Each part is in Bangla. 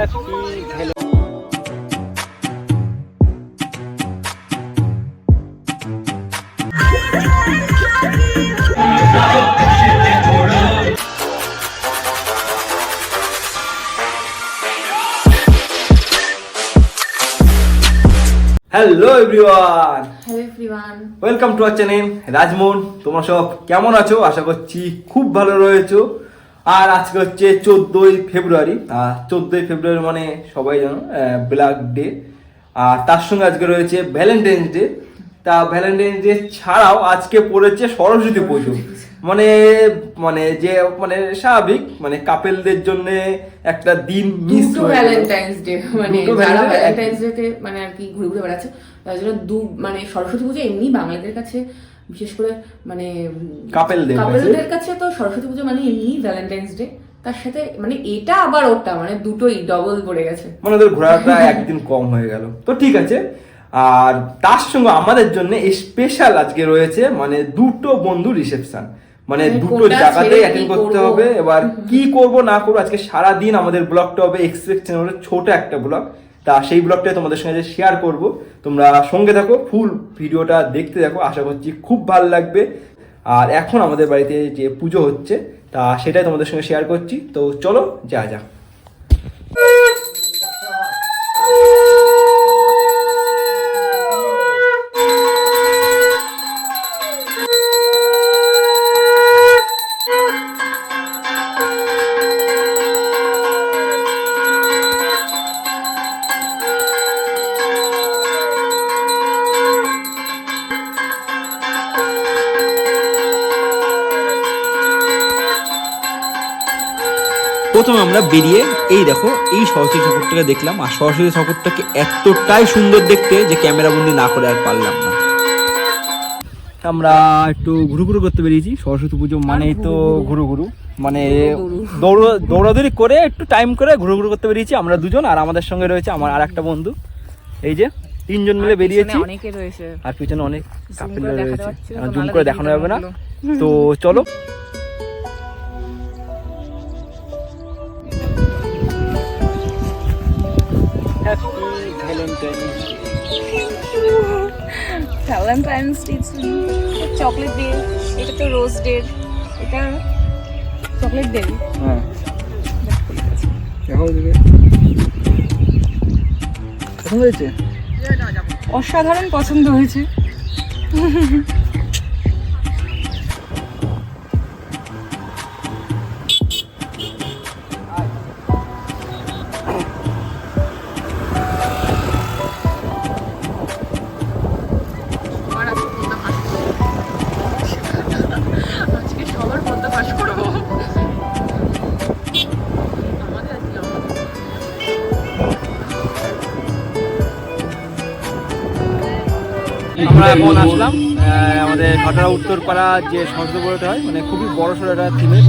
Hello everyone hello everyone welcome to our channel Rajmohan তোমরা সব কেমন আছো? আশা করছি খুব ভালো রয়েছো। আর আজকে হচ্ছে চোদ্দোই ফেব্রুয়ারি। আর চোদ্দোই ফেব্রুয়ারি মানে সবাই জানো ব্ল্যাক ডে আর তার সঙ্গে আজকে রয়েছে ভ্যালেন্টাইন্স ডে তা ভ্যালেন্টাইন্স ডে ছাড়াও আজকে পড়েছে সরস্বতী পুজো। মানে মানে যে মানে স্বাভাবিক মানে কাপেলদের জন্য একটা দিন মিস ভ্যালেন্টাইন্স ডে মানে যারা ভ্যালেন্টাইন্স ডে তে মানে আর কি ঘুরে ঘুরে বেড়াচ্ছে তার জন্য দু মানে সরস্বতী পুজো এমনি বাঙালিদের কাছে বিশেষ করে মানে কাছে। কাপেলদের কাছে সরস্বতী পুজো মানে এমনি ভ্যালেন্টাইন্স ডে তার সাথে মানে এটা আবার ওটা মানে দুটোই ডবল পড়ে গেছে। মানে ওদের ঘোরাটা একদিন কম হয়ে গেল। তো ঠিক আছে আর তার সঙ্গে আমাদের জন্য স্পেশাল আজকে রয়েছে মানে দুটো বন্ধু রিসেপশন মানে মানে দুটো কোনটা জায়গাতেই অ্যাটেন্ড করতে হবে এবার কি করব না করব আজকে সারা দিন আমাদের ব্লগটা হবে এক্সপ্রেস চ্যানেলের ছোট একটা ব্লগ। তা সেই ব্লগটা তোমাদের সঙ্গে শেয়ার করব। তোমরা সঙ্গে থাকো ফুল ভিডিওটা দেখতে দেখো আশা করছি খুব ভালো লাগবে। আর এখন আমাদের বাড়িতে যে পুজো হচ্ছে, তা সেটাই তোমাদের সঙ্গে শেয়ার করছি। তো চলো, যা যা। প্রথমে আমরা বেরিয়ে এই দেখো এই সরস্বতী ঠাকুরটাকে দেখলাম আর সরস্বতী ঠাকুরটাকে এতটাই সুন্দর দেখতে যে ক্যামেরা বন্দি না করে আর পারলাম না। আমরা একটু ঘুরু ঘুরু করতে বেরিয়েছি সরস্বতী পুজো মানেই তো ঘুরু ঘুরু। মানে দৌড় দৌড়াদৌড়ি করে একটু টাইম করে ঘুরু ঘুরু করতে বেরিয়েছি আমরা দুজন আর আমাদের সঙ্গে রয়েছে আমার আর একটা বন্ধু। এই যে তিনজন মিলে বেরিয়েছি। আর পিছনে অনেক কাপেল করে রয়েছে। জুম করে দেখানো যাবে না। তো চলো ভ্যালেন্টাইন্স ডে চকলেট ডে এটা তো রোজ ডে এটা চকলেট ডে হ্যাঁ। পছন্দ হয়েছে? অসাধারণ পছন্দ হয়েছে। আমরা এখন আসলাম আমাদের ঘটনা উত্তরপাড়া যে সংস্কৃত হয় মানে খুবই বড় সড়ো একটা থিমের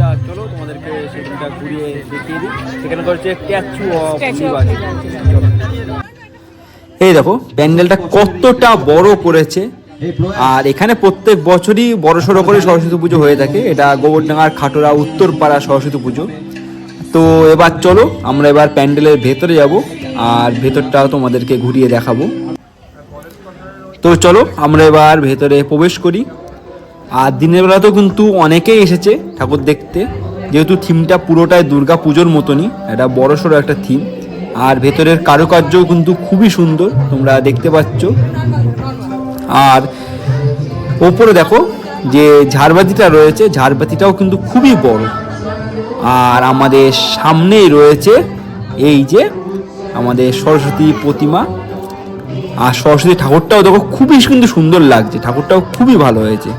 তা চলো তোমাদেরকে সেখানটা ঘুরিয়ে দেখিয়ে দিই। সেখানে হচ্ছে স্ট্যাচু অফ এই দেখো প্যান্ডেলটা কতটা বড় করেছে আর এখানে প্রত্যেক বছরই বড় সড়ো করে সরস্বতী পুজো হয়ে থাকে। এটা গোবরডাঙ্গার খাটোরা উত্তরপাড়া সরস্বতী পুজো। তো এবার চলো আমরা এবার প্যান্ডেলের ভেতরে যাব। আর ভেতরটাও তোমাদেরকে ঘুরিয়ে দেখাবো। তো চলো, আমরা এবার ভেতরে প্রবেশ করি। আর দিনের বেলা তো কিন্তু অনেকেই এসেছে ঠাকুর দেখতে। যেহেতু থিমটা পুরোটাই দুর্গা পুজোর মতনই এটা বড় সড়ো একটা থিম। আর ভেতরের কারুকার্যও কিন্তু খুবই সুন্দর, তোমরা দেখতে পাচ্ছ। আর ওপরে দেখো, যে ঝাড়বাতিটা রয়েছে, ঝাড়বাতিটাও কিন্তু খুবই বড়। আর আমাদের সামনেই রয়েছে এই যে আমাদের সরস্বতী প্রতিমা। আর সরস্বতী ঠাকুরটাও দেখো খুবই কিন্তু সুন্দর লাগছে, ঠাকুরটাও খুবই ভালো হয়েছে।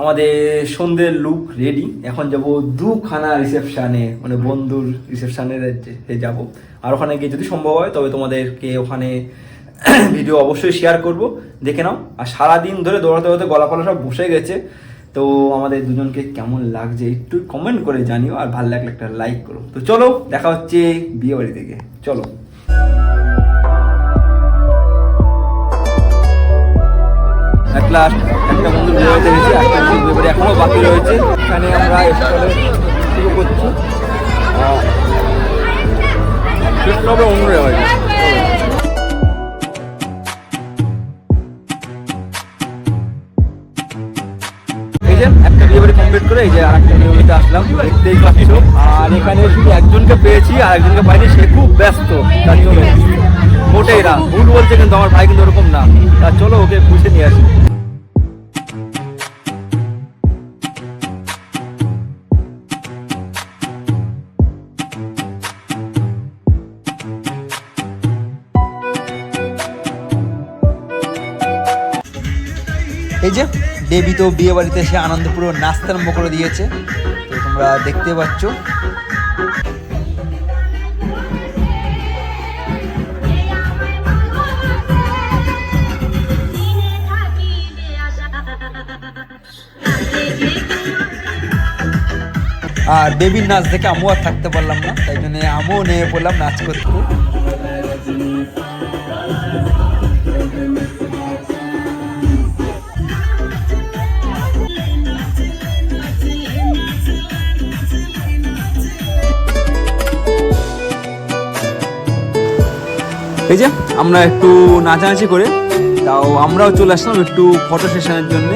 আমাদের সন্ধ্যের লুক রেডি এখন যাব দুখানা রিসেপশানে মানে বন্ধুর রিসেপশানে যাব। আর ওখানে গিয়ে যদি সম্ভব হয়, তবে তোমাদেরকে ওখানে ভিডিও অবশ্যই শেয়ার করব, দেখে নাও। আর সারাদিন ধরে দৌড়াতে দৌড়াতে গলা ফলা সব বসে গেছে। তো আমাদের দুজনকে কেমন লাগছে একটু কমেন্ট করে জানিও, আর ভালো লাগলে একটা লাইক করো। তো চলো, দেখা হচ্ছে বিয়ে বাড়ি থেকে চলো। এক লাস্ট একটা বন্ধুর বিয়ে গেছি একটা বন্ধুর বিয়ে বাড়ি এখনও বাকি রয়েছে। এখানে আমরা শুরু করছি। তবে অন্য হয় একটা কমপ্লিট করে এই যে আর একটা আর এখানে শুধু একজনকে পেয়েছি, আর একজনকে পাইনি, সে খুব ব্যস্ত, তার জন্য। মোটেই না। ভুল বলছে কিন্তু আমার ভাই কিন্তু ওরকম না। তা চলো ওকে খুঁজে নিয়ে আসি। এই যে, দেবী তো বিয়ে বাড়িতে এসে আনন্দপুর নাস্তার করে দিয়েছে তো তোমরা দেখতে পাচ্ছ আর বেবির নাচ দেখে আমিও আর থাকতে পারলাম না, তাই জন্য আমিও নেমে পড়লাম নাচ করতে। এই যে, আমরা একটু নাচানাচি করে, তাও আমরাও চলে আসলাম একটু ফটো সেশনের জন্য।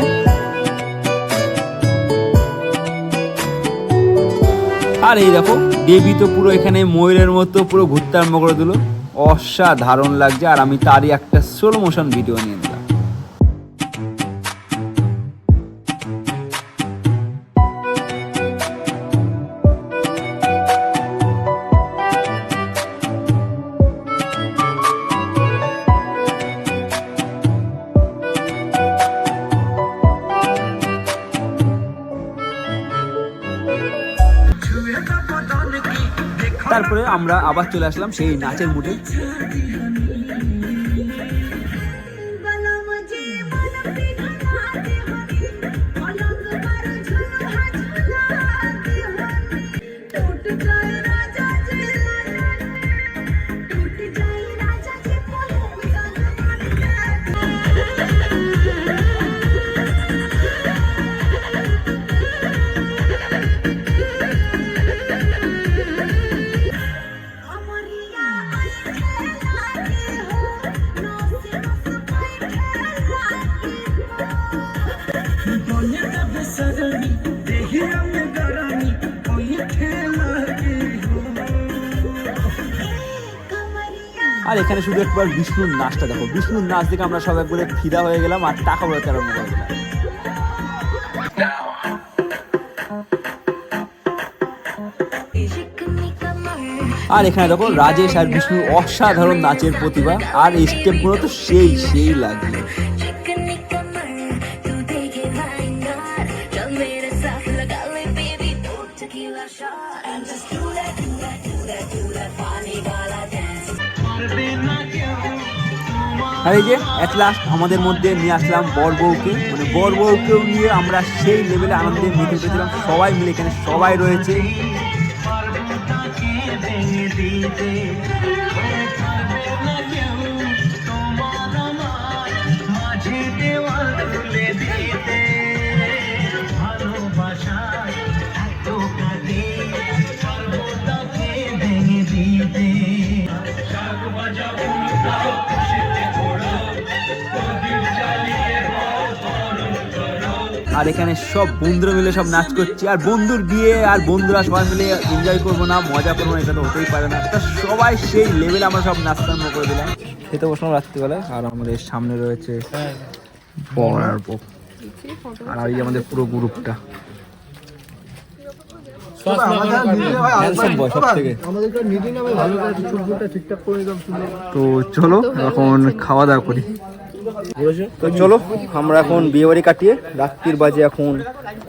আর এই দেখো, দেবী তো পুরো এখানে ময়ূরের মতো পুরো ঘুরতার করে দিল। অসাধারণ লাগছে, আর আমি তারই একটা স্লো মোশন ভিডিও নিয়ে নিলাম। তারপরে আমরা আবার চলে আসলাম সেই নাচের মুডে আর এখানে শুধু একবার বিষ্ণুর নাচটা দেখো। বিষ্ণুর নাচ দেখে আমরা সব একবারে ফিদা হয়ে গেলাম আর টাকা বলতে আরম্ভ দিলাম। আর এখানে দেখো রাজেশ আর বিষ্ণুর অসাধারণ নাচের প্রতিভা, আর স্টেপগুলো তো সেই সেই লাগে আর এই যে অ্যাট লাস্ট আমাদের মধ্যে নিয়ে আসলাম বর বউকে। মানে বর বউকেও নিয়ে আমরা সেই লেভেলে আনন্দে মেতে পেয়েছিলাম সবাই মিলে এখানে সবাই রয়েছে। আর এখানে সব বন্ধুরা মিলে সব নাচ করছি। আর বন্ধুর বিয়ে আর বন্ধুরা সবাই মিলে এনজয় করব না মজা করব না এটা তো হতেই পারে না। তা সবাই সেই লেভেলে আমরা সব নাচ আরম্ভ করে দিলাম। খেতে বসলাম রাত্রিবেলায় আর আমাদের সামনে রয়েছে আর এই আমাদের পুরো গ্রুপটা। তো চলো এখন খাওয়া দাওয়া করি। তো চলো আমরা এখন বিয়ে বাড়ি কাটিয়ে রাত্রির বাজে এখন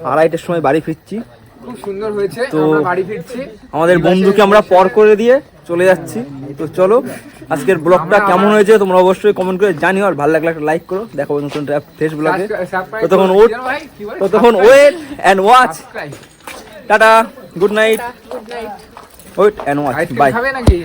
আড়াইটার সময় বাড়ি ফিরছি। খুব সুন্দর হয়েছে তো- বাড়ি ফিরছি। আমাদের বন্ধুকে আমরা পর করে দিয়ে চলে যাচ্ছি। তো চলো আজকের ব্লগটা কেমন হয়েছে তোমরা অবশ্যই কমেন্ট করে জানিও আর ভালো লাগলে একটা লাইক করো। দেখো নতুন ফেস ব্লগে ততক্ষণ ওট? ততক্ষণ wait and watch tata good night wait and watch bye নাকি?